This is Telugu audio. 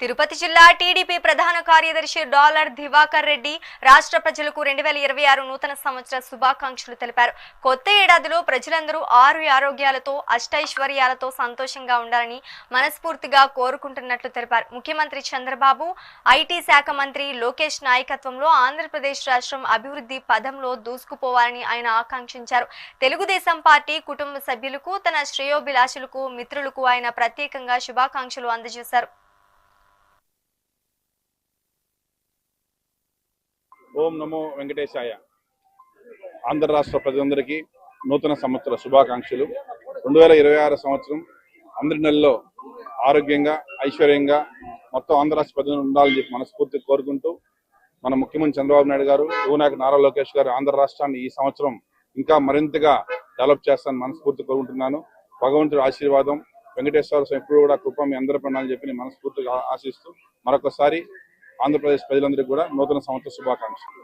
తిరుపతి జిల్లా టీడీపీ ప్రధాన కార్యదర్శి డాలర్ దివాకర్ రెడ్డి రాష్ట్ర ప్రజలకు రెండు వేల ఇరవై ఆరు నూతన సంవత్సర శుభాకాంక్షలు తెలిపారు. కొత్త ఏడాదిలో ప్రజలందరూ ఆరు ఆరోగ్యాలతో అష్టైశ్వర్యాలతో సంతోషంగా ఉండాలని మనస్ఫూర్తిగా కోరుకుంటున్నట్లు తెలిపారు. ముఖ్యమంత్రి చంద్రబాబు ఐటీ శాఖ మంత్రి లోకేష్ నాయకత్వంలో ఆంధ్రప్రదేశ్ రాష్ట్రం అభివృద్ధి పదంలో దూసుకుపోవాలని ఆయన ఆకాంక్షించారు. తెలుగుదేశం పార్టీ కుటుంబ సభ్యులకు తన శ్రేయోభిలాషులకు మిత్రులకు ఆయన ప్రత్యేకంగా శుభాకాంక్షలు అందజేశారు. ఓం నమో వెంకటేశాయ. ఆంధ్ర రాష్ట్ర ప్రజలందరికీ నూతన సంవత్సర శుభాకాంక్షలు. రెండు వేల ఇరవై ఆరు సంవత్సరం అందరి నెలలో ఆరోగ్యంగా ఐశ్వర్యంగా మొత్తం ఆంధ్ర రాష్ట్ర ప్రజలు ఉండాలని చెప్పి మనస్ఫూర్తి కోరుకుంటూ మన ముఖ్యమంత్రి చంద్రబాబు నాయుడు గారు యువనాయక నారా లోకేష్ గారు ఆంధ్ర రాష్ట్రాన్ని ఈ సంవత్సరం ఇంకా మరింతగా డెవలప్ చేస్తానని మనస్ఫూర్తి కోరుకుంటున్నాను. భగవంతుడి ఆశీర్వాదం వెంకటేశ్వర స్వామి ఎప్పుడు కూడా కృప మీ అందరి ప్రణాళిక చెప్పి మనస్ఫూర్తిగా ఆశిస్తూ మరొకసారి ఆంధ్రప్రదేశ్ ప్రజలందరికీ కూడా నూతన సంవత్సర శుభాకాంక్షలు.